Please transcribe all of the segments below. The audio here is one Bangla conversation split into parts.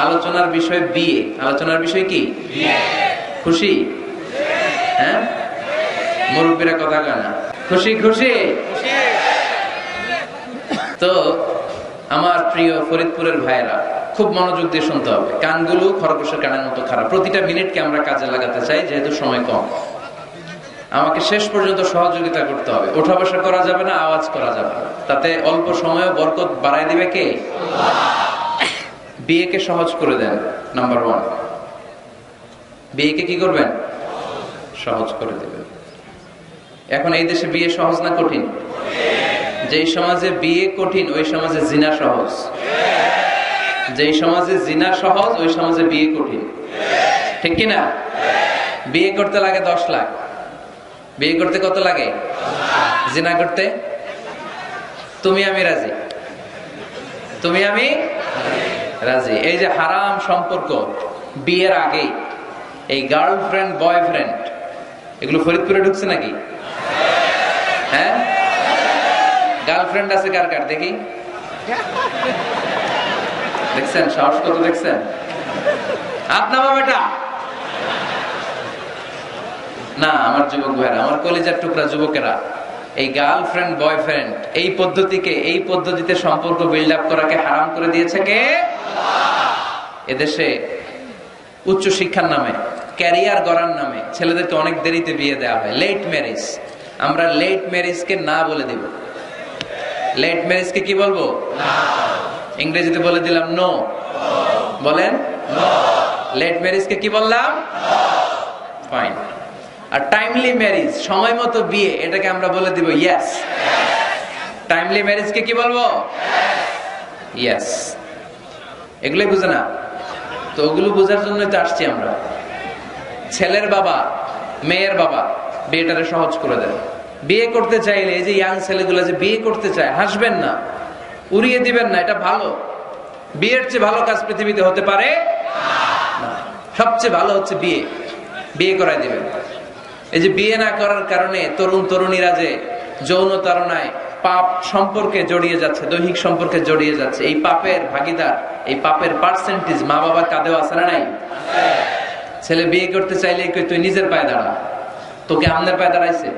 আলোচনার বিষয় বিয়ে। আলোচনার বিষয় কি? খুশি? হ্যাঁ? মুরব্বীরা কথা কয় না। খুশি খুশি? তো আমার প্রিয় ফরিদপুরের ভাইয়েরা খুব মনোযোগ দিয়ে শুনতে হবে। কানগুলো খরগোশের কানের মতো খারাপ। প্রতিটা মিনিটকে আমরা কাজে লাগাতে চাই যেহেতু সময় কম। আমাকে শেষ পর্যন্ত সহযোগিতা করতে হবে। ওঠা বসা করা যাবে না আওয়াজ করা যাবে না। তাতে অল্প সময়ে বরকত বাড়াই দিবে কে? বিয়েকে সহজ করে দেন নাম্বার ওয়ান বিয়েকে কি করবেন? সহজ করে দেবেন। এখন এই দেশে বিয়ে সহজ না কঠিন? যেই সমাজে বিয়ে কঠিন, ওই সমাজে জিনা সহজ। যেই সমাজে জিনা সহজ, ওই সমাজে বিয়ে কঠিন। ঠিক কিনা? বিয়ে করতে লাগে দশ লাখ। বিয়ে করতে কত লাগে? জিনা করতে? তুমি আমি রাজি? তুমি আমি? রাজি। এই যে হারাম সম্পর্ক, বিয়ের আগে, এই গার্লফ্রেন্ড বয়ফ্রেন্ড এগুলো ফরিদপুরে ঢুকছে নাকি? হ্যাঁ? গার্লফ্রেন্ড আছে কার কার? দেখি। দেখছেন? সাহস কত দেখছেন? আপনার বেটা। না, আমার যুবক ভাইরা, আমার কলেজের টুকরা যুবকেরা, এই গার্লফ্রেন্ড বয়ফ্রেন্ড এই পদ্ধতিকে, এই পদ্ধতিতে সম্পর্ক বিল্ড আপ করাকে হারাম করে দিয়েছে কে? এদেশে উচ্চ শিক্ষার নামে, ক্যারিয়ার গড়ার নামে ছেলেদেরকে অনেক দেরিতে বিয়ে দেওয়া হয়। লেট ম্যারেজ আমরা লেট ম্যারেজকে না বলে দিব। লেট ম্যারেজকে কি বলব? ইংরেজিতে বলে দিলাম নো বলেন? লেট ম্যারেজকে কি বললাম? ফাইন আর টাইমলি ম্যারেজ সময় মতো বিয়ে, এটাকে আমরা বলে দিব ইয়েস টাইমলি ম্যারেজকে কি বলব? ইয়েস এগুলোই বুঝে না। তো ওগুলো বোঝার জন্যই তো আসছি আমরা। ছেলের বাবা, মেয়ের বাবা, বিয়েটারে সহজ করে দেন। বিয়ে করতে চাইলে এই যে ইয়াং ছেলেগুলো যে বিয়ে করতে চায়, হাসবেন না, উড়িয়ে দিবেন না, এটা ভালো। বিয়ের চেয়ে ভালো কাজ পৃথিবীতে হতে পারে সবচেয়ে ভালো হচ্ছে বিয়ে। বিয়ে করাই দিবেন। এই যে বিয়ে না করার কারণে তরুণ তরুণীরা যে যৌন তারণায় পাপ সম্পর্কে জড়িয়ে যাচ্ছে, দৈহিক সম্পর্কে জড়িয়ে যাচ্ছে। এই পাপের ভাগিদার, এই পাপের পার্সেন্টেজ মা বাবার কাঁধেও আছে না নাই? ছেলে বিয়ে করতে চাইলে তুই নিজের পায়ে দাঁড়া। তোকে আমনের পায়ে দাঁড়াইছে।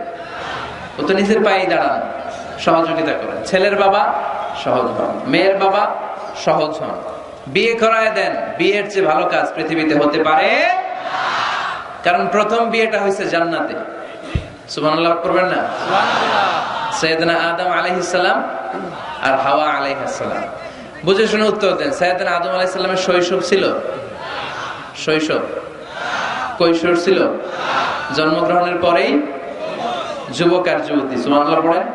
ও তো নিজের পায়ে দাঁড়ান সহযোগিতা করে। ছেলের বাবা সহজ হন, মেয়ের বাবা সহজ হন। বিয়ে করায় দেন, বিয়ের চেয়ে ভালো কাজ পৃথিবীতে হতে পারে কারণ প্রথম বিয়েটা হয়েছে জান্নাতে। সুবহানাল্লাহ করবেন না? সৈয়দনা আদম আলাইহিসসালাম আর হাওয়া আলাইহিসসালাম বুঝে শুনে উত্তর দেন সৈয়দনা আদম আলাইহিসসালামের শৈশব ছিল? শৈশব। কৈশোর ছিল? জন্মগ্রহণের পরেই যুবক আর যুবতী। সুবহানাল্লাহ পড়েন।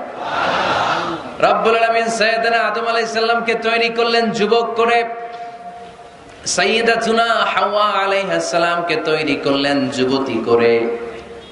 রব্বুল আলামিন সৈয়দনা আদম আলাইহিস সালামকে তৈরি করলেন যুবক করে। সাইয়্যিদাতুনা হাওয়া আলাইহিস সালামকে তৈরি করলেন যুবতী করে।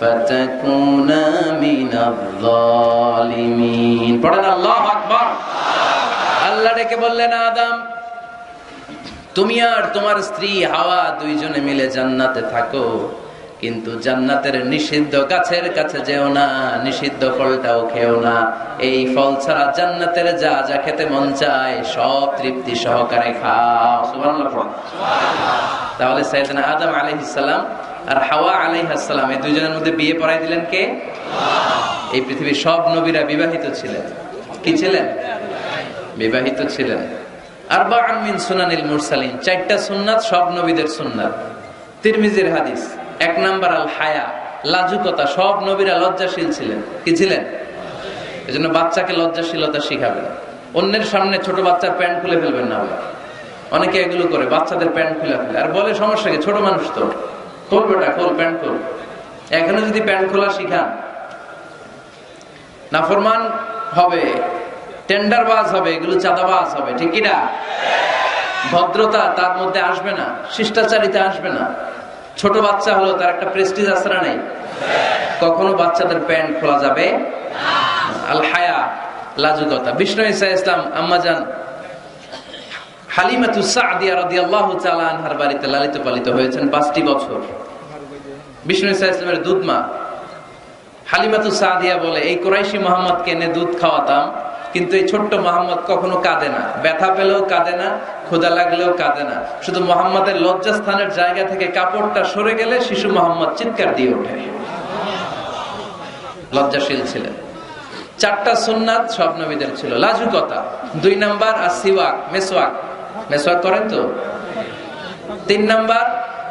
فتكونا من الظالمين পড়েন আল্লাহ আকবার আল্লাহ ডেকে বললেন আদম তুমি আর তোমার স্ত্রী হাওয়া দুইজনে মিলে জান্নাতে থাকো কিন্তু জান্নাতের নিষিদ্ধ গাছের কাছে যেও না নিষিদ্ধ ফলটাও খেও না এই ফল ছাড়া জান্নাতের যা যা খেতে মন চায় সব তৃপ্তি সহকারে খাও সুবহানাল্লাহ পড়ো। তাহলে সাইয়েদনা আদম আলাইহিস সালাম আর হাওয়া আলাইহিস সালাম, এই দুইজনের মধ্যে বিয়ে পড়াই দিলেন কে? এই পৃথিবীর সব নবীরা বিবাহিত ছিলেন। কি ছিলেন? বিবাহিত ছিলেন। আরবাআন মিন সুনানিল মুরসালিন, চারটা সুন্নাত সব নবীদের সুন্নাত। তিরমিজির হাদিস, এক নাম্বার আল হায়া, লাজুকতা, সব নবীরা লজ্জাশীল ছিলেন। কি ছিলেন? এজন্য বাচ্চাকে লজ্জাশীলতা শিখাবেন। অন্যের সামনে ছোট বাচ্চার প্যান্ট খুলে ফেলবেন না অনেকে এগুলো করে, বাচ্চাদের প্যান্ট খুলে ফেলে। আর বলে, সমস্যা কি? ছোট মানুষ তো। খোল বেটা খোল প্যান্ট খোল এখানে যদি প্যান্ট খোলা শিখান নাফরমান হবে হবে, এগুলো হবে, ঠিক কিনা ভদ্রতা তার মধ্যে আসবে না, শিষ্টাচারিতা আসবে না। ছোট বাচ্চা হলো তার একটা প্রেস্টিজ না নেই। কখনো বাচ্চাদের প্যান্ট খোলা যাবে আল হায়া লাজুকতা। বিষ্ণু ইসা ইসলাম, আম্মাজান হালিমাতু সাদিয়া রাদিয়াল্লাহু তাআলা আনহার বাড়িতে লালিত পালিত হয়েছেন পাঁচটি বছর। বিষ্ণু ইসা দুধ মা। হালিমাতু সাদিয়া বলে, এই কোরাইশি মোহাম্মদকে এনে দুধ খাওয়াতাম, কিন্তু এই ছোট্ট মোহাম্মদ কখনো কাঁদে না। ব্যথা পেলেও কাঁদে না ক্ষুদা লাগলেও কাঁদে না। শুধু মোহাম্মদের লজ্জাস্থানের জায়গা থেকে কাপড়টা সরে গেলে শিশু মোহাম্মদ চিৎকার দিয়ে ওঠে। লজ্জাশীল ছিলেন। চারটা সুন্নাত সব নবীদের ছিল। লাজুকতা, দুই নাম্বার আর সিওয়াক মেসওয়াক মেসওয়াক করেন তো? তিন নাম্বার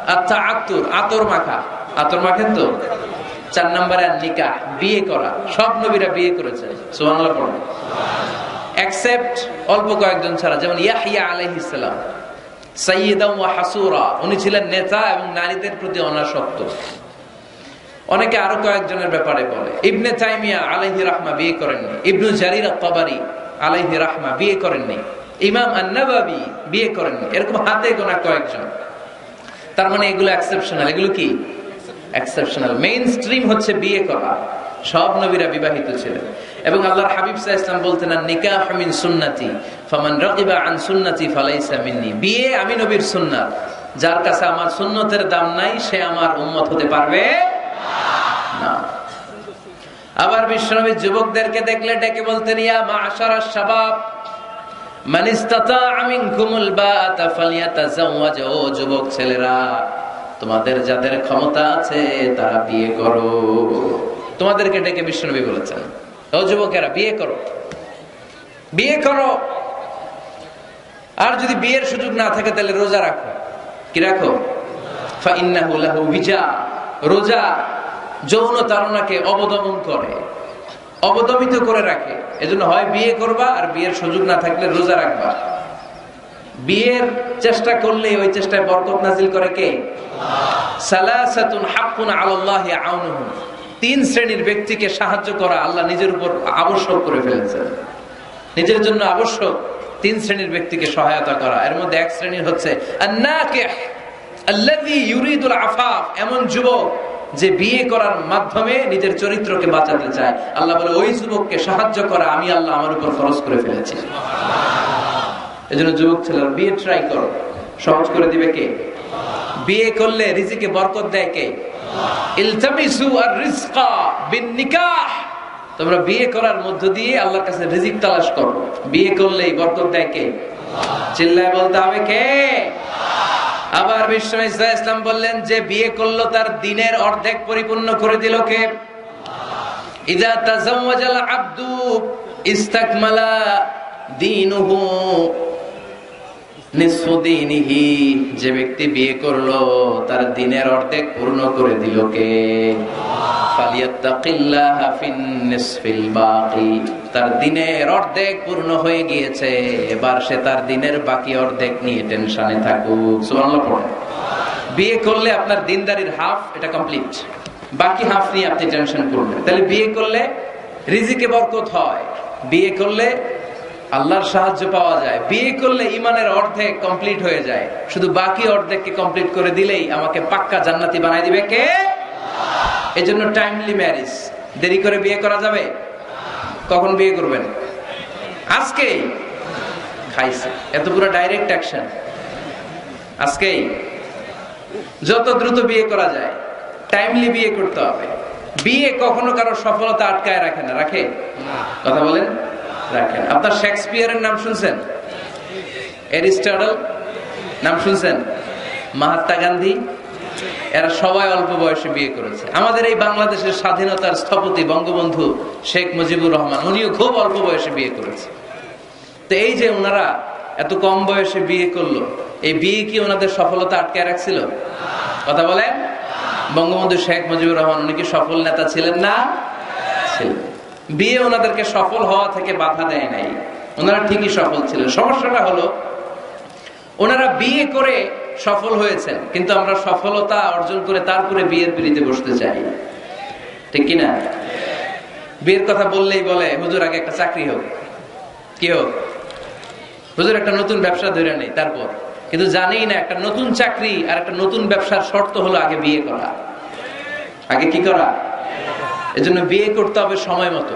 আচ্ছা আত্তুর আতর মাখা। আতর মাখেন তো? চার নাম্বার নিকাহ বিয়ে করা। সব নবীরা বিয়ে সুবহানাল্লাহ পড়ুন। অ্যাকসেপ্ট অল্প কয়েকজন ছাড়া, যেমন ইয়াহিয়া হাসুরা। উনি ছিলেন নেতা এবং নারীদের প্রতি অনাসক্ত। অনেকে আরও কয়েকজনের ব্যাপারে বলে, ইবনে তাইমিয়া আলাইহি রাহমা বিয়ে করেননি। ইবনু জারির তাবারি আলাইহি রাহমা বিয়ে করেননি। ইমাম আন্নাবাবি বিয়ে করেন। এরকম হাতে গোনা কয়েকজন। তার মানে এগুলো এক্সেপশনাল এগুলো কি? এক্সেপশনাল মেইন স্ট্রিম হচ্ছে বিয়ে করা। সব নবীরা বিবাহিত ছিলেন। এবং আল্লাহর হাবিব সাহা ইসলাম বলতেন নিকাহ মিন সুন্নাতি, ফামান রাকিবা আন সুন্নাতি ফালাইসা মিন্নি। বিয়ে আমি নবীর সুন্নাত। যার কাছে আমার সুন্নতের দাম নাই, সে আমার উম্মত হতে পারবে না। আবার বিশ্বনবী যুবকদেরকে দেখলে ডেকে বলতেন, ইয়া মাশারা শাবাব ও যুবক ছেলেরা, তোমাদের যাদের ক্ষমতা আছে, তারা বিয়ে করো। তোমাদেরকে ডেকে বিশ্বনবী বলেছেন, ও যুবকেরা, বিয়ে করো। বিয়ে করো। আর যদি বিয়ের সুযোগ না থাকে, তাহলে রোজা রাখো। কি রাখো? রোজা যৌন তারণাকে অবদমন করে। অবদমিত করে রাখে। এজন্য হয় বিয়ে করবা আর বিয়ের সুযোগ না থাকলে রোজা রাখবা। বিয়ের চেষ্টা করলে ওই চেষ্টায় বরকত নাজিল করে কে? তিন শ্রেণির ব্যক্তিকে সাহায্য করা আল্লাহ নিজের উপর আবশ্যক করে ফেলেছেন। নিজের জন্য আবশ্যক তিন শ্রেণির ব্যক্তিকে সহায়তা করা। এর মধ্যে এক শ্রেণির হচ্ছে আফাফ। এমন যুবক যে বিয়ে করার মাধ্যমে নিজের চরিত্রকে বাঁচাতে চায়। আল্লাহ বলে, ওই যুবককে সাহায্য করা আমি আল্লাহ আমার উপর খরচ করে ফেলেছি। এজন্য যুবক ছেলেরা, বিয়ে ট্রাই করো। সহজ করে দিবে কে? বিয়ে করলে রিজিকে বরকত দেয় কে? তোমরা বিয়ে করার মধ্য দিয়ে আল্লাহর কাছে রিজিক তালাশ করো। বিয়ে করলেই বরকত দেয় কে? চিল্লায় বলতে হবে কে? আবার বিশ্ব ইসলাম বললেন যে বিয়ে করল তার দিনের অর্ধেক পরিপূর্ণ করে দিল কে? ইদা আব্দু ইস্তাকমালা দীনুহু যে ব্যক্তি বিয়ে করল, তার দিনের অর্ধেক পূর্ণ করে দিল কে? তার দিনের অর্ধেক পূর্ণ হয়ে গিয়েছে, এবার সে তার দিনের বাকি অর্ধেক নিয়ে টেনশনে থাকুক। বিয়ে করলে আপনার দিনদারির হাফ, এটা কমপ্লিট। বাকি হাফ নিয়ে আপনি টেনশন করবেন তাহলে বিয়ে করলে রিজিকে বরকত হয়। বিয়ে করলে আল্লাহর সাহায্য পাওয়া যায়। বিয়ে করলে ইমানের অর্ধেক কমপ্লিট হয়ে যায়। শুধু বাকি অর্ধেককে কমপ্লিট করে দিলেই আমাকে পাক্কা জান্নাতি বানাই দিবে কে? এজন্য টাইমলি ম্যারেজ দেরি করে বিয়ে করা যাবে? কখন বিয়ে করবেন? আজকেই। খাইছে। এত পুরো ডাইরেক্ট অ্যাকশন আজকেই। যত দ্রুত বিয়ে করা যায় টাইমলি বিয়ে করতে হবে। বিয়ে কখনো কারও সফলতা আটকায় রাখে না। রাখে? কথা বলেন? রাখেন। আপনার শেক্সপিয়ারের নাম শুনছেন? এরিস্টটল নাম শুনছেন? মহাত্মা গান্ধী? এরা সবাই অল্প বয়সে বিয়ে করেছে। আমাদের এই বাংলাদেশের স্বাধীনতার স্থপতি বঙ্গবন্ধু শেখ মুজিবুর রহমান, উনিও খুব অল্প বয়সে বিয়ে করেছে। তো এই যে ওনারা এত কম বয়সে বিয়ে করল, এই বিয়ে কি ওনাদের সফলতা আটকে রাখছিল? কথা বলেন। বঙ্গবন্ধু শেখ মুজিবুর রহমান, উনি কি সফল নেতা ছিলেন না? ছিলেন। বিয়ে ওনাদেরকে সফল হওয়া থেকে বাধা দেয় নাই। ওনারা ঠিকই সফল ছিলেন। সমস্যাটা হলো, ওনারা বিয়ে করে সফল হয়েছেন, কিন্তু আমরা সফলতা অর্জন করে তারপরে বিয়ের পিড়িতে বসতে চাই। ঠিক কিনা? বিয়ের কথা বললেই বলে, হুজুর, আগে একটা চাকরি হোক। কি হোক? হুজুর, একটা নতুন ব্যবসা ধরে নেই, তারপর। কিন্তু জানেই না, একটা নতুন চাকরি আর একটা নতুন ব্যবসার শর্ত হলো আগে বিয়ে করা। আগে কি করা? এজন্য বিয়ে করতে হবে সময় মতো।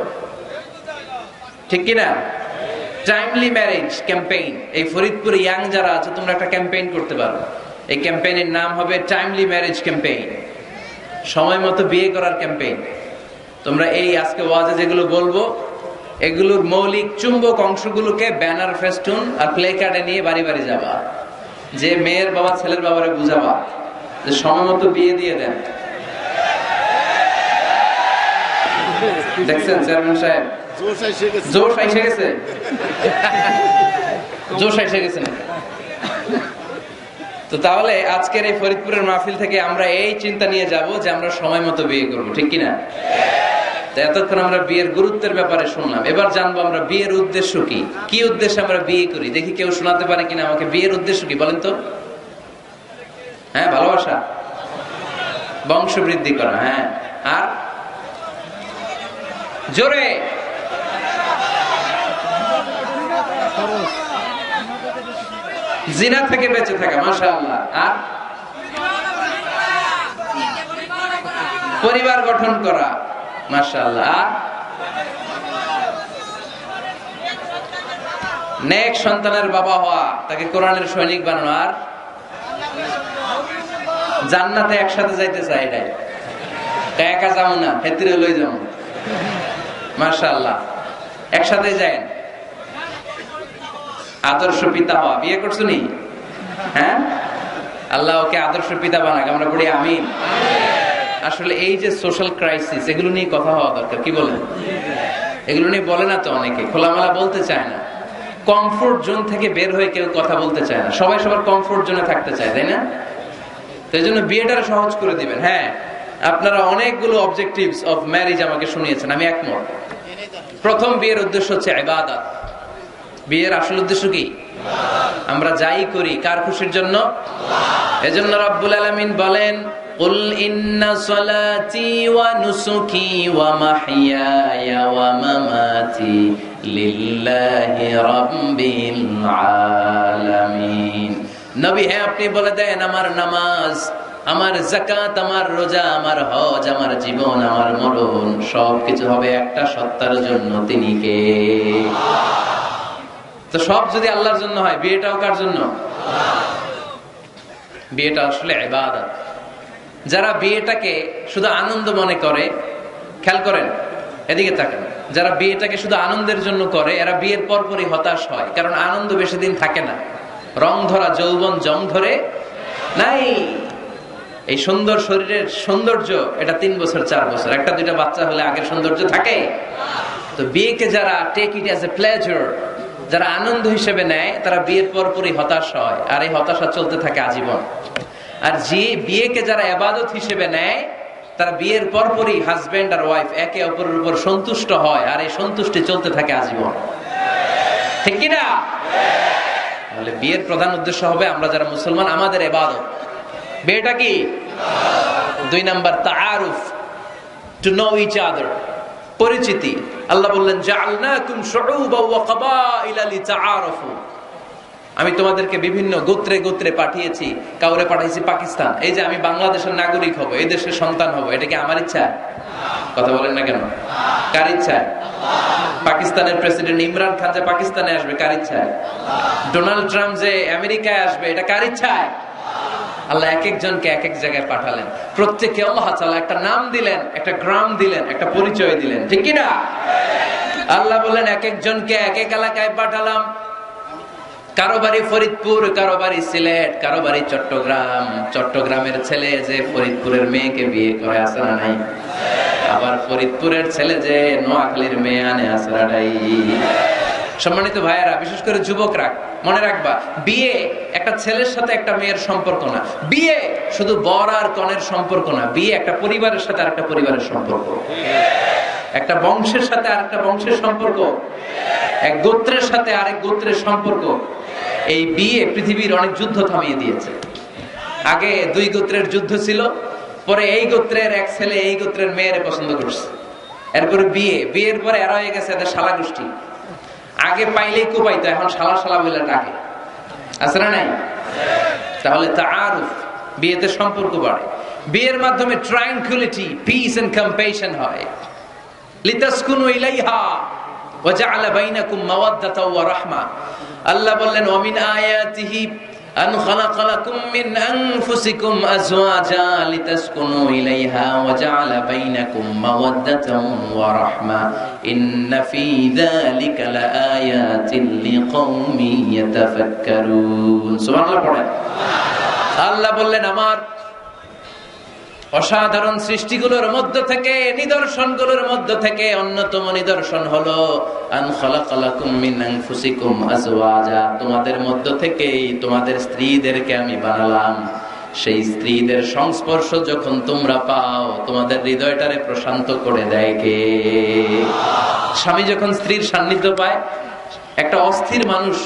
ঠিক কিনা? টাইমলি ম্যারেজ ক্যাম্পেইন এই ফরিদপুরে ইয়াং যারা আছে, তোমরা একটা ক্যাম্পেইন করতে পারো। এই ক্যাম্পেইনের নাম হবে টাইমলি ম্যারেজ ক্যাম্পেইন সময় মতো বিয়ে করার ক্যাম্পেইন তোমরা এই আজকে ওয়াজে যেগুলো বলব, এগুলোর মৌলিক চুম্বক অংশগুলোকে ব্যানার, ফেস্টুন আর প্লে কার্ডে নিয়ে বাড়ি বাড়ি যাবা। যে মেয়ের বাবা, ছেলের বাবারে বুঝাবা যে সময় মতো বিয়ে দিয়ে দেন। দেখছেন চেয়ারম্যান সাহেব? জোশ এসে গেছে। জোশ এসে গেছে? তো তাহলে আজকের এই ফরিদপুরের মাহফিল থেকে আমরা এই চিন্তা নিয়ে যাব যে আমরা সময় মতো বিয়ে করব ঠিক কিনা? তো এতক্ষণ আমরা বিয়ের গুরুত্বের ব্যাপারে শুনলাম। এবার জানব আমরা বিয়ের উদ্দেশ্য কি? কি উদ্দেশ্যে আমরা বিয়ে করি? দেখি কেউ শোনাতে পারে কিনা আমাকে। বিয়ের উদ্দেশ্য কি বলেন তো? হ্যাঁ ভালোবাসা? বংশ বৃদ্ধি করা হ্যাঁ। আর জোরে। জিনা থেকে বেঁচে থাকা আল্লাহ আর? পরিবার গঠন করা আল্লাহ আর? নেক সন্তানের বাবা হওয়া, তাকে কোরআনের সৈনিক বানানো। আর? জান্নাতে একসাথে যাইতে চাই এটাই একা যাও না, হেতিরে লই যাও মাশা আল্লাহ একসাথে আদর্শ পিতা হওয়া। বিয়ে করছ নি? হ্যাঁ? আল্লাহ ওকে আদর্শ পিতা বানাক। আমরা বলি আমিন। আসলে এই যে সোশ্যাল ক্রাইসিস এগুলো নিয়ে কথা হওয়া দরকার। কি বলেন? এগুলো নিয়ে বলে না তো অনেকে। খোলামেলা বলতে চায় না। কমফোর্ট জোন থেকে বের হয়ে কেউ কথা বলতে চায় না। সবাই সবার কমফোর্ট জোনে থাকতে চায়, তাই না? তো এই জন্য বিয়েটা সহজ করে দিবেন। হ্যাঁ। আপনারা অনেকগুলো অবজেক্টিভস অফ ম্যারেজ আমাকে শুনিয়েছেন আমি একমত প্রথম বিয়ের উদ্দেশ্য হচ্ছে ইবাদত বিয়ের আসল উদ্দেশ্য কি আমরা যাই করি কার খুশির জন্য এজন্য রব্বুল আলামিন বলেন قل إن صلاتي ونسكي ومحياي ومماتي لله رب العالمين নবী হ্যাঁ আপনি বলে দেন আমার নামাজ আমার জাকাত আমার রোজা, আমার হজ, আমার জীবন, আমার মরণ, সবকিছু হবে একটা সত্তার জন্য তিনি কে? তো সব যদি আল্লাহর জন্য হয়, বিয়েটাও কার জন্য? বিয়েটা আসলে ইবাদত। যারা বিয়েটাকে শুধু আনন্দ মনে করে, খেয়াল করেন, এদিকে থাকেন, যারা বিয়েটাকে শুধু আনন্দের জন্য করে, এরা বিয়ের পরপরই হতাশ হয়, কারণ আনন্দ বেশি দিন থাকে না। রং ধরা, যৌবন জং ধরে, নাই। এই সুন্দর শরীরের সৌন্দর্য, এটা তিন বছর, চার বছর। একটা, দুইটা বাচ্চা হলে আগের সৌন্দর্য থাকে। তো বিয়েকে যারা take it as a pleasure যারা আনন্দ হিসেবে নেয়, তারা বিয়ের পরপরই হতাশ হয়। আর এই হতাশা চলতে থাকে আজীবন। আর যে বিয়েকে যারা আবাদত হিসেবে নেয়, তারা বিয়ের পরপরই হাজবেন্ড আর ওয়াইফ একে অপরের উপর সন্তুষ্ট হয়, আর এই সন্তুষ্টি চলতে থাকে আজীবন। ঠিক কিনা? তাহলে বিয়ের প্রধান উদ্দেশ্য হবে আমরা যারা মুসলমান, আমাদের এবাদত বিয়েটা কি? দুই নাম্বার, তাআরুফ টু নো ইচ আদার পরিচিতি। আল্লাহ বললেন আমি তোমাদেরকে বিভিন্ন গোত্রে গোত্রে পাঠিয়েছি, কাউরে পাঠাইছি পাকিস্তান। এই যে আমি বাংলাদেশের নাগরিক হব, এই দেশের সন্তান হব, এটা কি আমার ইচ্ছা? কথা বলেন না কেন? কার ইচ্ছা? পাকিস্তানের প্রেসিডেন্ট ইমরান খান যে পাকিস্তানে আসবে, কার ইচ্ছায় ডোনাল্ড ট্রাম্প যে আমেরিকায় আসবে, এটা কার ইচ্ছায় আল্লাহ এক একজনকে এক এক জায়গায় পাঠালেন। প্রত্যেককে আল্লাহ তাআলা একটা নাম দিলেন, একটা গ্রাম দিলেন, একটা পরিচয় দিলেন। ঠিক কি না আল্লাহ বললেন, এক একজনকে এক এক এলাকায় পাঠালাম। কারও বাড়ি ফরিদপুর, কারও বাড়ি সিলেট, কারও বাড়ি চট্টগ্রাম। চট্টগ্রামের ছেলে যে ফরিদপুরের মেয়েকে বিয়ে করে আসে না নাই? আবার ফরিদপুরের ছেলে যে নোয়াখালীর মেয়ে আনে আসরাটাই সম্মানিত ভাইয়েরা, বিশেষ করে যুবকরা, মনে রাখবা, বিয়ে একটা ছেলের সাথে একটা মেয়ের সম্পর্ক না। বিয়ে শুধু বর আর কনের সম্পর্ক না, বিয়ে একটা পরিবারের সাথে আর একটা পরিবারের সম্পর্ক। একটা বংশের সাথে আর একটা বংশের সম্পর্ক। এক গোত্রের সাথে আরেক গোত্রের সম্পর্ক। এই বিয়ে পৃথিবীর অনেক যুদ্ধ থামিয়ে দিয়েছে। আগে দুই গোত্রের যুদ্ধ ছিল, পরে এই গোত্রের এক ছেলে এই গোত্রের মেয়ের পছন্দ করছে। এরপরে বিয়ে, বিয়ের পরে এরা হয়ে গেছে এদের শালা গোষ্ঠী। আগে পাইলেই কোপাইতো এখন শালা শালা বলে ডাকে। আছে না নাই? তাহলে তা আরুফ বিয়েতে সম্পর্ক বাড়ে। বিয়ের মাধ্যমে ট্রাঙ্কুলিটি পিস এন্ড কম্পেশন হয়। লিতাসকুনু আল্লাহ বললেন أن خلق لكم من أنفسكم أزواجا لتسكنوا إليها وجعل بينكم مودة ورحمة إن في ذلك لآيات لقوم يتفكرون سبحان الله পড়েন আল্লাহ বললেন আমার অসাধারণ সৃষ্টিগুলোর মধ্য থেকে, নিদর্শনগুলোর মধ্য থেকে অন্যতম নিদর্শন হলো তোমাদের মধ্য থেকেই তোমাদের স্ত্রীদেরকে আমি বানালাম। সেই স্ত্রীদের সংস্পর্শ যখন তোমরা পাও, তোমাদের হৃদয়টারে প্রশান্ত করে দেয় কে? স্বামী যখন স্ত্রীর সান্নিধ্য পায়, একটা অস্থির মানুষ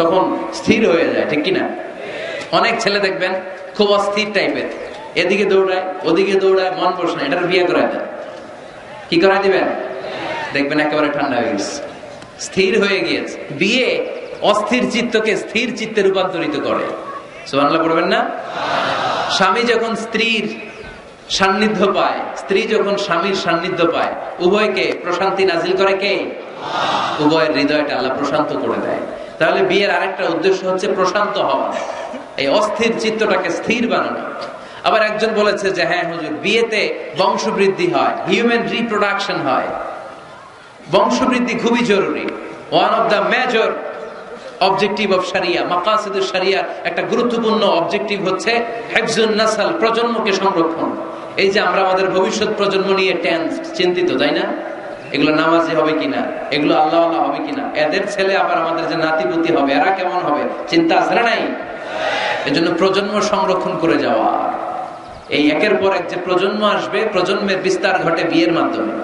তখন স্থির হয়ে যায়, ঠিক কিনা? অনেক ছেলে দেখবেন, খুব অস্থির টাইপের এদিকে দৌড়ায়, ওদিকে দৌড়ায়, মন বসে না, এটার বিয়ে করায় দেয় কি করাই দিবেন? দেখবেন একেবারে ঠান্ডা হয়ে গেছে। স্থির হয়ে গিয়েছে। বিয়ে অস্থির চিত্তকে স্থির চিত্তে রূপান্তরিত করে। সুবহানাল্লাহ পড়বেন না? স্বামী যখন স্ত্রীর সান্নিধ্য পায়, স্ত্রী যখন স্বামীর সান্নিধ্য পায়, উভয়কে প্রশান্তি নাজিল করে কে? উভয়ের হৃদয়টা আল্লাহ প্রশান্ত করে দেয়। তাহলে বিয়ের আরেকটা উদ্দেশ্য হচ্ছে প্রশান্ত হওয়া। এই অস্থির চিত্তটাকে স্থির বানানো। আবার একজন বলেছে যে হ্যাঁ হুজুর, বিয়েতে বংশবৃদ্ধি হয় হিউম্যান রিপ্রোডাকশন হয়। বংশবৃদ্ধি খুবই জরুরি। One of the major objective of সারিয়া মাকাসিদুর সারিয়ার একটা গুরুত্বপূর্ণ অবজেক্টিভ হচ্ছে হেফজুন নাসাল, প্রজন্মকে সংরক্ষণ। এই যে আমরা আমাদের ভবিষ্যৎ প্রজন্ম নিয়ে টেন্স চিন্তিত, তাই না? এগুলো নামাজি হবে কিনা? এগুলো আল্লাহ আল্লাহ হবে কিনা? এদের ছেলে আবার আমাদের যে নাতিপুতি হবে, এরা কেমন হবে? চিন্তা আছে না নাই? এজন্য প্রজন্ম সংরক্ষণ করে যাওয়া। এই একের পর এক যে প্রজন্ম আসবে, প্রজন্মের বিস্তার ঘটে বিয়ের মাধ্যমে।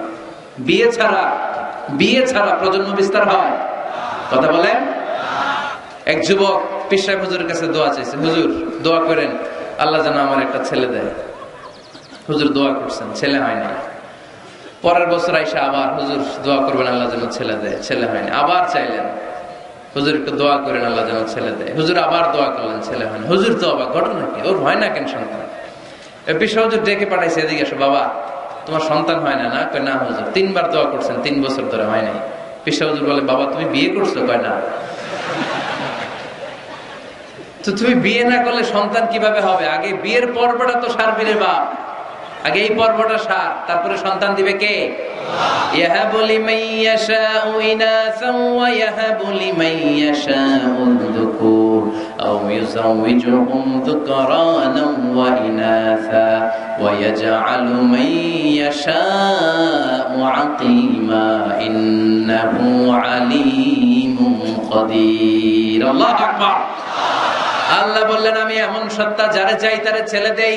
বিয়ে ছাড়া বিয়ে ছাড়া প্রজন্ম বিস্তার হয়? কথা বলে এক যুবক পিসাই হুজুরের কাছে দোয়া চাইছে, হুজুর, দোয়া করেন, আল্লাহ যেন আমার একটা ছেলে দেয়। হুজুর দোয়া করছেন, ছেলে হয় না পরের বছর আইসা আবার, হুজুর, দোয়া করবেন, আল্লাহ যেন ছেলে দেয়। ছেলে হয়নি আবার চাইলেন, হুজুর, একটু দোয়া করেন, আল্লাহ যেন ছেলে দেয়। হুজুর আবার দোয়া করলেন, ছেলে হয় হুজুর তো অবাক, ঘটনা কি? ওর হয় না কেন সন্তান বিষয় হুজুর ডেকে পাঠাইছে এদিকে এসো বাবা, তোমার সন্তান হয় না না? কয়, না, হুজুর, তিনবার দোয়া করছেন, তিন বছর ধরে হয় নাই। পিসা হুজুর বলে, বাবা, তুমি বিয়ে করছ? কয়, না। তো তুমি বিয়ে না করলে সন্তান কীভাবে হবে? আগে বিয়ের পর্বটা তো সার ফিরে বাপ। আগে এই পর্বটা সার, তারপরে সন্তান দিবে কে? ইয়াহা বলি মাইয়াশা إناثا ويهب لمن يشاء الذكور أو يزوجهم ذكرانا وإناثا ويجعل من يشاء عقيما إنه عليم قدير الله أكبر আল্লাহ বললেন আমি এমন সত্তা যারে চাই তারে ছেলে দেই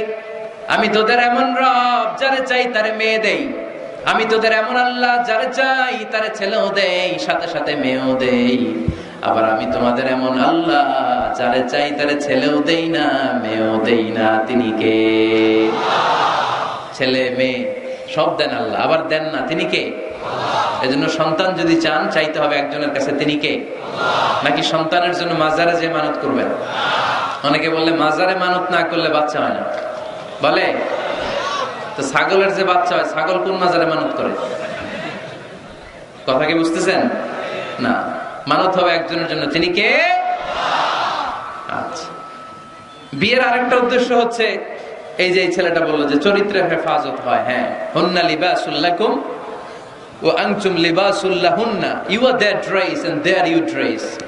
আমি তোদের এমন রব যারে চাই তারে মেয়ে দেই আমি তোদের এমন আল্লাহ যারে চাই তারে ছেলেও দেই সাথে সাথে মেয়েও দেই আবার আমি তোমাদের এমন আল্লাহ, যারে চাই তারে ছেলেও দেই না, মেয়েও দেই না তিনি কে? ছেলে, মেয়ে, সব দেন আল্লাহ, আবার দেন না, তিনি কে? এজন্য সন্তান যদি চান, চাইতে হবে একজনের কাছে, তিনি কে? নাকি সন্তানের জন্য মাজারে যে মানত করবেন? অনেকে বললে মাজারে মানত না করলে বাচ্চা হয় না। বলে? তো ছাগলের যে বাচ্চা হয়, ছাগল কোন মাজারে মানত করে? কথা কি বুঝতেছেন? না। মানত হবে একজনের জন্য। তিনি কে? আচ্ছা। বিয়ের আরেকটা উদ্দেশ্য হচ্ছে, এই যে ছেলেটা বলল যে চরিত্রের হেফাজত হয় হ্যাঁ। হন্না ড্রেস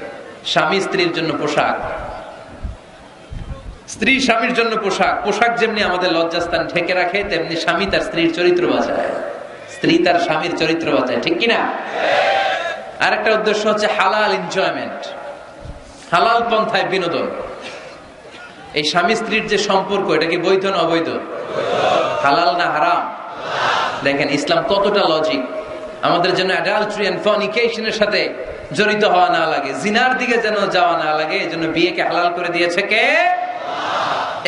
স্বামী স্ত্রীর জন্য পোশাক। স্ত্রী স্বামীর জন্য পোশাক। পোশাক যেমনি আমাদের রাখে, তেমনি স্বামী তার স্ত্রীর চরিত্র স্ত্রী তার স্বামীর চরিত্র বাঁচায় ঠিক কিনা? আরেকটা উদ্দেশ্য হচ্ছে হালাল এনজয়মেন্ট হালাল পন্থায় বিনোদন। এই স্বামী স্ত্রীর যে সম্পর্ক, এটা কি বৈধ না অবৈধ? হালাল না হারাম? দেখেন, ইসলাম কতটা লজিক আমাদের জন্য অ্যাডাল্ট্রি এন্ড ফর্নিকেশনের সাথে জড়িত হওয়া না লাগে, জিনার দিকে যেন যাওয়া না লাগে, এই জন্য বিয়েকে হালাল করে দিয়েছে কে?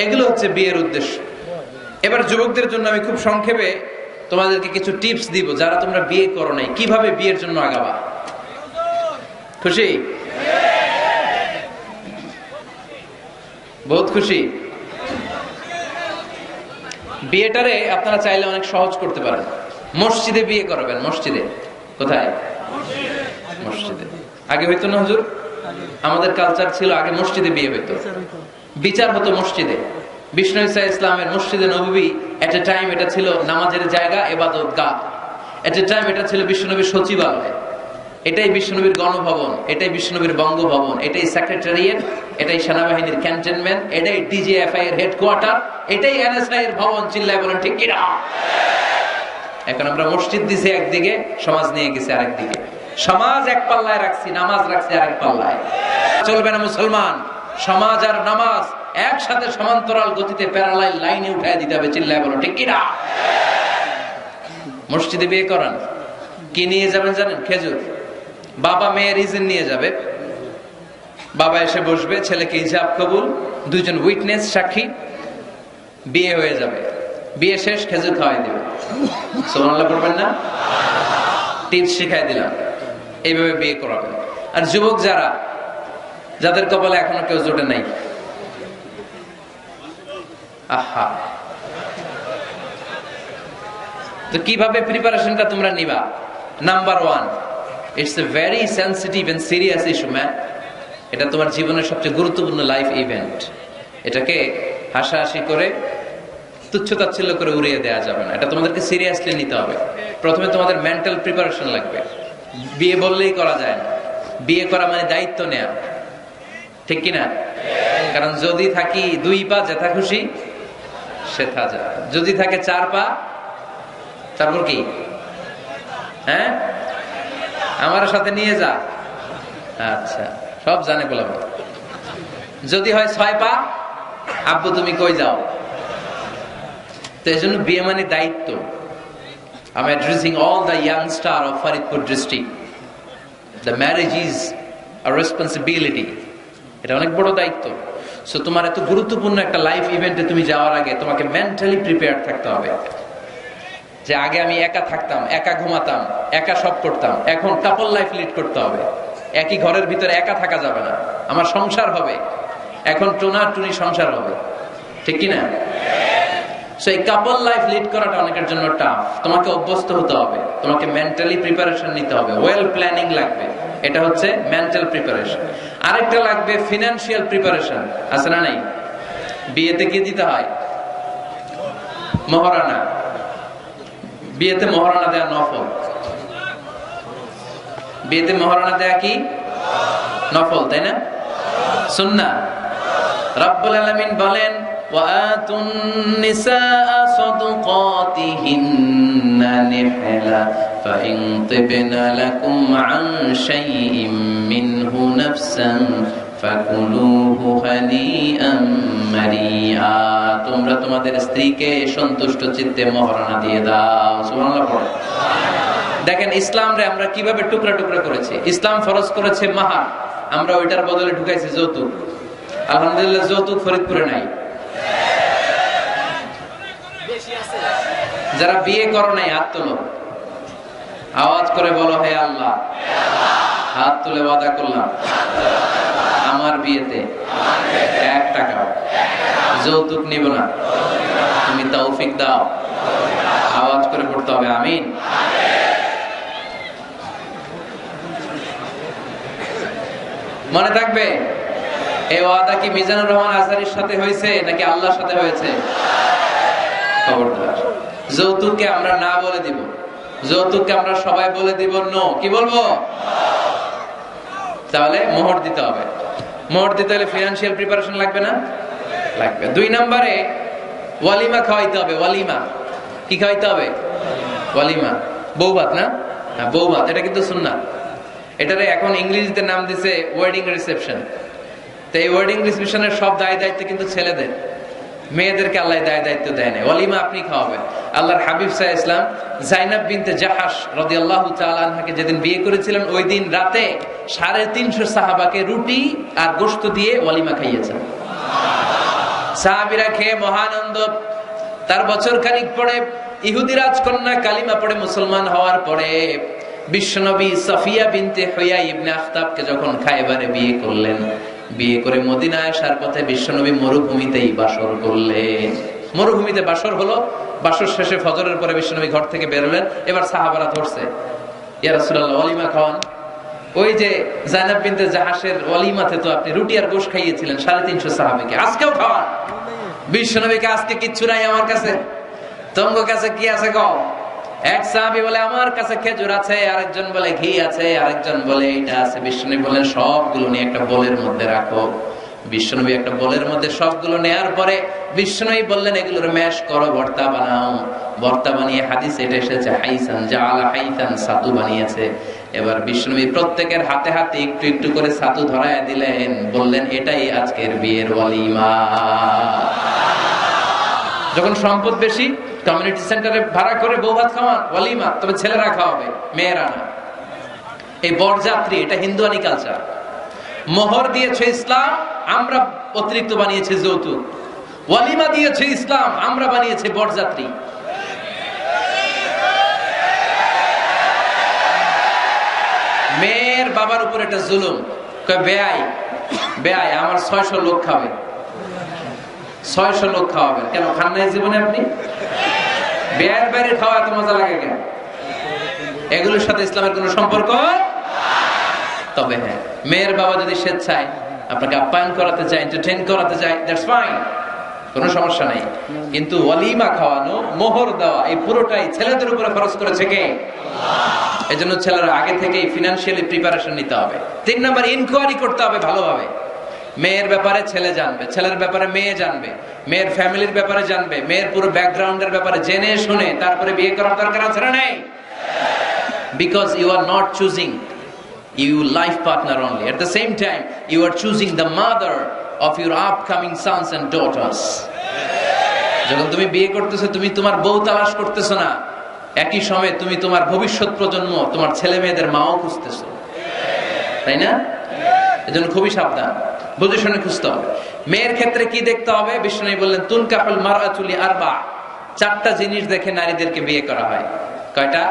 এগুলো হচ্ছে বিয়ের উদ্দেশ্য। এবার যুবকদের জন্য আমি খুব সংক্ষেপে তোমাদেরকে কিছু টিপস দিব, যারা তোমরা বিয়ে করো নাই। কীভাবে বিয়ের জন্য আগাবা? খুশি? বহুত খুশি? বিয়েটারে আপনারা চাইলে অনেক সহজ করতে পারেন। মসজিদে বিয়ে করাবেন, মসজিদে। কোথায়? মসজিদে। আগে হইতো না হুজুর? আমাদের কালচার ছিল আগে মসজিদে বিয়ে হইতো। বিচার হতো মসজিদে। বিষ্ণু ইসা ইসলামের মসজিদে নবী এট এ টাইম এটা ছিল নামাজের জায়গা এবাদত গা এট এ টাইম এটা ছিল বিশ্বনবীর সচিবালয়। এটাই বিশ্বনবীর গণভবন, এটাই বিশ্বনবীর বঙ্গভবন, এটাই সেক্রেটারিয়েট এটাই সেনাবাহিনীর ক্যান্টনমেন্ট এটাই ডিজিএফআই এর হেডকোয়ার্টার এটাই এনএসআই এর ভবন, চিল্লায় বলেন, ঠিক কিনা? এখন আমরা মসজিদ দিছি একদিকে, সমাজ নিয়ে গেছে আরেকদিকে। সমাজ এক পাল্লায় রাখছি, নামাজ রাখছি আরেক পাল্লায়। চলবে না মুসলমান, সমাজ আর নামাজ একসাথে সমান্তরাল গতিতে প্যারালাইল লাইনে উঠায় দিতে হবে, চিল্লায় বলো ঠিক কিনা? মসজিদে বিয়ে করান, কি নিয়ে যাবেন জানেন? খেজুর। বাবা মেয়ে রিজন নিয়ে যাবে। বাবা এসে বসবে, ছেলেকে ইজাব কবুল দুজন উইটনেস সাক্ষী, বিয়ে হয়ে যাবে। বিয়ে শেষ, খেজুর খাওয়াই দেবে। সোমানাল্লাহ করবেন না? টিপস শিখাই দিলাম। এইভাবে বিয়ে করাবেন আর যুবক যারা, যাদের কপালে এখনও কেউ জোটে নাই। আহা। তো কীভাবে প্রিপারেশনটা তোমরা নিবা? Number one it's a very sensitive and serious issue man এটা তোমার জীবনের সবচেয়ে গুরুত্বপূর্ণ লাইফ ইভেন্ট এটাকে হাসাহাসি করে, তুচ্ছ তাচ্ছিল্য করে উড়িয়ে দেওয়া যাবে না। এটা তোমাদেরকে সিরিয়াসলি নিতে হবে। প্রথমে তোমাদের মেন্টাল প্রিপারেশন লাগবে। বিয়ে বললেই করা যায় না। বিয়ে করা মানে দায়িত্ব নেয়া। ঠিক কিনা? কারণ যদি থাকি দুই পা যেথা খুশি, সেথা যা যদি থাকে চার পা, তারপর কি? হ্যাঁ? আমার সাথে নিয়ে যা। আচ্ছা সব জানে বললাম যদি হয় ছয় পা, আব্বু তুমি কই যাও? তো এই জন্য বিয়ে মানে দায়িত্ব। I'm addressing all the young star of Faridpur district. The marriage is a responsibility. এটা অনেক বড় দায়িত্ব। সো তোমার এত গুরুত্বপূর্ণ একটা লাইফ ইভেন্টে তুমি যাওয়ার আগে তোমাকে মেন্টালি প্রিপেয়ার থাকতে হবে। যে আগে আমি একা থাকতাম, একা ঘুমাতাম, একা সব করতাম, এখন কাপল লাইফ লিড করতে হবে। একই ঘরের ভিতরে একা থাকা যাবে না। আমার সংসার হবে। এখন টোনা টুনি সংসার হবে। ঠিক কিনা সো এই কাপল লাইফ লিড করাটা অনেকের জন্য টাফ তোমাকে অভ্যস্ত হতে হবে। তোমাকে মেন্টালি প্রিপারেশন নিতে হবে। ওয়েল প্ল্যানিং লাগবে। এটা হচ্ছে মেন্টাল প্রিপারেশন আরেকটা লাগবে ফিনান্সিয়াল প্রিপারেশন আছে না নাই? বিয়েতে কি দিতে হয়? মহারানা। বিয়েতে মহারানা দেয়া নফল বিয়েতে মহারানা দেয়া কি নফল তাই না সুন্না রব্বুল আলামিন বলেন وآتوا النساء صدقاتهن نحلا فإن طبن لكم عن شيء منه نفسا فكلوه هنيئا مريئا তোমরা তোমাদের স্ত্রীকে সন্তুষ্ট চিত্তে দিয়ে দাও। দেখেন, ইসলাম রে আমরা কীভাবে টুকরা টুকরা করেছি? ইসলাম ফরজ করেছে মাহার। আমরা ওইটার বদলে ঢুকাইছি যৌতুক। আলহামদুলিল্লাহ, যৌতুক ফরিদপুরে নাই। যারা বিয়ে করো নাই তোলো আওয়াজ করে বলো, হে আল্লাহ। হাত তুলে ওয়াদা করলাম, আমার বিয়েতে এক টাকা যৌতুক নিব না। তুমি তৌফিক দাও। আওয়াজ করে পড়তে হবে, আমিন। মনে থাকবে, এই ওয়াদা কি মিজানুর রহমান আজারির সাথে হয়েছে নাকি আল্লাহর সাথে হয়েছে? খবরদার, যৌতুককে আমরা না বলে দিব। যৌতুককে আমরা সবাই বলে দিব নো। কি বলব? তাহলে মোহর দিতে হবে। মোহর দিতে হলে ফিনান্সিয়াল প্রিপারেশন লাগবে না? লাগবে। দুই নম্বরে ওয়ালিমা খাওয়াইতে হবে। ওয়ালিমা। কি খাওয়াইতে হবে? ওয়ালিমা। বউ ভাত না? হ্যাঁ বউ ভাত এটা কিন্তু শুননা এটারে এখন ইংরেজিতে নাম দিছে ওয়েডিং রিসেপশন তো এই ওয়েডিং রিসেপশনের সব দায় দায়িত্ব কিন্তু ছেলেদের। মেয়েদেরকে আল্লাহ দায় দায়িত্ব দেয় না ওয়ালিমা আপনি খাওয়াবেন। আল্লাহর হাবিব সাহা ইসলাম জাইনাব বিনতে জাহাস রদি আল্লাহ তালকে যেদিন বিয়ে করেছিলেন, ওই দিন রাতে সাড়ে তিনশো সাহাবাকে রুটি আর গোস্ত দিয়ে ওয়ালিমা খাইয়েছেন। সাহাবিরা খেয়ে মহানন্দ তার বছর খানিক পরে ইহুদি রাজকন্যা কালিমা পড়ে মুসলমান হওয়ার পরে বিশ্বনবী সফিয়া বিনতে হইয়া ইবনে আখতাবকে যখন খাইবারে বিয়ে করলেন বিয়ে করে মদিনায় আসার পথে বিশ্বনবী মরুভূমিতেই বাসর করলেন। মরুভূমিতে বাসর হলো, বাসর শেষে ফজরের পরে বিশ্বনবী ঘর থেকে বেরোলেন এবার সাহাবারা ধরছে, ইয়া রাসূলুল্লাহ, ওয়ালিমা খাওয়ান। ওই যে জাইনাব বিনতে জাহাসের ওয়ালিমাতে তো আপনি রুটি আর গোশ খাইয়েছিলেন, সাড়ে তিনশো সাহাবিকে, আজকেও খাওয়ান। বিশ্বনবীকে আজকে কিচ্ছু নাই আমার কাছে। তোমার কাছে কি আছে কও? এক সাহাবি বলে, আমার কাছে খেজুর আছে। আরেকজন বলে, ঘি আছে। আরেকজন বলে, এটা আছে। বিশ্বনবী বলেন সবগুলো নিয়ে একটা বোলের মধ্যে রাখো। বিশ্বনবী একটা বোলের মধ্যে সবগুলো নেয়ার পরে বিশ্বনবী বললেন, এগুলোর ম্যাশ করো, ভর্তা বানাও। ভর্তা বানিয়ে হাদিস এটা এসেছে, হাইসান জালা হাইসান সাতু বানিয়েছে। এবার বিশ্বনবী প্রত্যেকের হাতে হাতে একটু একটু করে সাতু ধরায় দিলেন, বললেন, এটাই আজকের বিয়ের ওয়ালিমা। যখন সম্পদ বেশি কমিউনিটি সেন্টারে ভাড়া করে বউ ভাত খাওয়ান? ওয়ালিমা, তবে ছেলেরা খাওয়াবে, মেয়েরা না। এই বরযাত্রী, এটা হিন্দুয়ানি কালচার মোহর দিয়েছে ইসলাম, আমরা অতিরিক্ত বানিয়েছে যৌতুক। ওয়ালিমা দিয়েছে ইসলাম, আমরা বানিয়েছে বরযাত্রী। মেয়ের বাবার উপর একটা জুলুম। বেআই বেআই, আমার ছয়শো লোক খাবে। ছয়শো লোক খাওয়াবেন। কেন, খান নাই জীবনে আপনি? বাইরে খাওয়া এত মজা লাগে কেন? এগুলোর সাথে ইসলামের কোনো সম্পর্ক? তবে হ্যাঁ মেয়ের বাবা যদি স্বেচ্ছায় আপনাকে আপ্যায়ন করাতে চায় এন্টারটেইন করাতে চায় দ্যাটস ফাইন কোনো সমস্যা নাই। কিন্তু ওয়ালিমা খাওয়ানো, মোহর দেওয়া, এই পুরোটাই ছেলেদের উপরে খরচ করেছে কে? এই জন্য ছেলেরা আগে থেকেই ফিনান্সিয়ালি প্রিপারেশন নিতে হবে। তিন নম্বর ইনকোয়ারি করতে হবে ভালোভাবে। মেয়ের ব্যাপারে ছেলে জানবে, ছেলের ব্যাপারে মেয়ে জানবে, মেয়ের ফ্যামিলির ব্যাপারে জানবে, মেয়ের পুরো ব্যাকগ্রাউন্ডের ব্যাপারে জেনে শুনে তারপরে বিয়ে করার দরকার আছে না নেই? Because you are not choosing you life partner only at the same time you are choosing the mother of your upcoming sons and daughters যখন তুমি বিয়ে করতেছো, তুমি তোমার বউ তালাশ করতেছো না, একই সময়ে তুমি তোমার ভবিষ্যৎ প্রজন্ম, তোমার ছেলে মেয়েদের মাও খুঁজতেছো। তাই না? এজন্য খুবই সাবধান। বুঝে শুনে খুঁজতে হবে মেয়ের ক্ষেত্রে কি দেখতে হবে? বিষ্ণু বললেন তুন কাপল মারাতুলি আরবা। চারটা জিনিস দেখে নারীদেরকে বিয়ে করা হয়। কয়টা?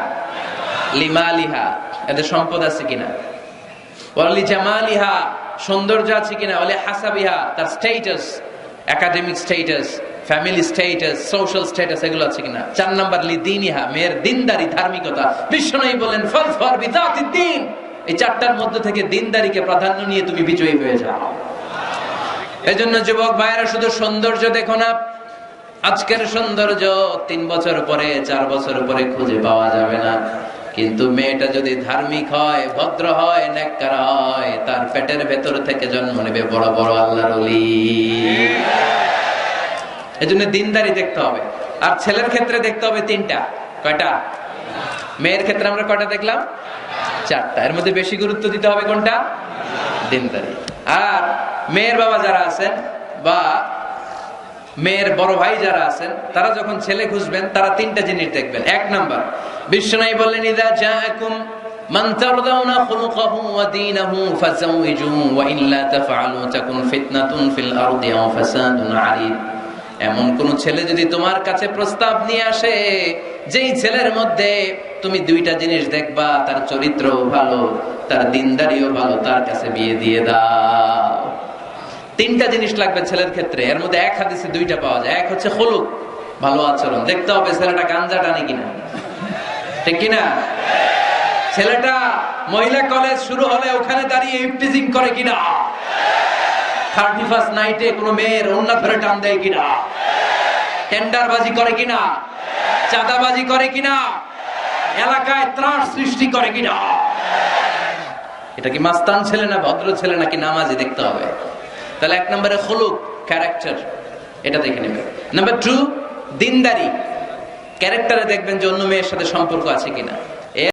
লিমালিহা। এদের সম্পদ আছে কিনা? জামালিহা। সৌন্দর্য আছে কিনা? হাসাবিহা। তার status academic status family status social status এগুলো আছে কিনা? চার নাম্বার, লি দিনিহা। মেয়ের দিনদারি, ধার্মিকতা। বিষ্ণু বললেন ফল ফর বিদাতি দিন এই চারটার মধ্যে থেকে দিনদারিকে প্রাধান্য নিয়ে তুমি বিজয়ী হয়ে যাও। এজন্য যুবক ভাইয়েরা, শুধু সৌন্দর্য দেখো না। আজকের সৌন্দর্য তিন বছর পরে, চার বছর পরে খুঁজে পাওয়া যাবে না। কিন্তু মেয়েটা যদি ধার্মিক হয়, ভদ্র হয় নেককার হয়, তার পেটের ভেতর থেকে জন্ম নেবে বড় বড় আল্লাহর অলি এজন্য দিনদারি দেখতে হবে। আর ছেলের ক্ষেত্রে দেখতে হবে তিনটা। কয়টা? মেয়ের ক্ষেত্রে আমরা কয়টা দেখলাম? চারটা। এর মধ্যে বেশি গুরুত্ব দিতে হবে কোনটা? দিনদারি। আর মেয়ের বাবা যারা আছেন বা মেয়ের বড় ভাই যারা আছেন, তারা যখন ছেলে খুঁজবেন, তারা তিনটা জিনিস দেখবেন। এক নাম্বার বিশ্বনাই বললেন ওয়া ফিল এমন কোন ছেলে যদি তোমার কাছে প্রস্তাব নিয়ে আসে, যেই ছেলের মধ্যে তুমি দুইটা জিনিস দেখবা, তার চরিত্র ভালো, তার দিনদারিও ভালো, তার কাছে বিয়ে দিয়ে দাও। তিনটা জিনিস লাগবে ছেলের ক্ষেত্রে, এর মধ্যে এক হাদিসে দুইটা পাওয়া যায়। এক হচ্ছে হলুক ভালো আচরণ। দেখতে হবে ছেলেটা গাঞ্জা টানে কিনা। ঠিক কিনা? ছেলেটা মহিলা কলেজ শুরু হলে ওখানে দাঁড়িয়ে ইফটিজিং করে কিনা? থার্টি ফার্স্ট নাইটে কোনো মেয়ের অন্য ধরে টান দেয় কিনা? টেন্ডারবাজি করে কিনা? চাঁদাবাজি করে কিনা? এলাকায় ত্রাস সৃষ্টি করে কিনা? এটা কি মাস্তান ছেলে না ভদ্র ছেলে নাকি নামাজি দেখতে হবে? তাহলে এক নম্বরে হলুক ক্যারেক্টার এটা দেখে নেবে নাম্বার টু দিনদারি। ক্যারেক্টারে দেখবেন যে অন্য মেয়ের সাথে সম্পর্ক আছে কিনা।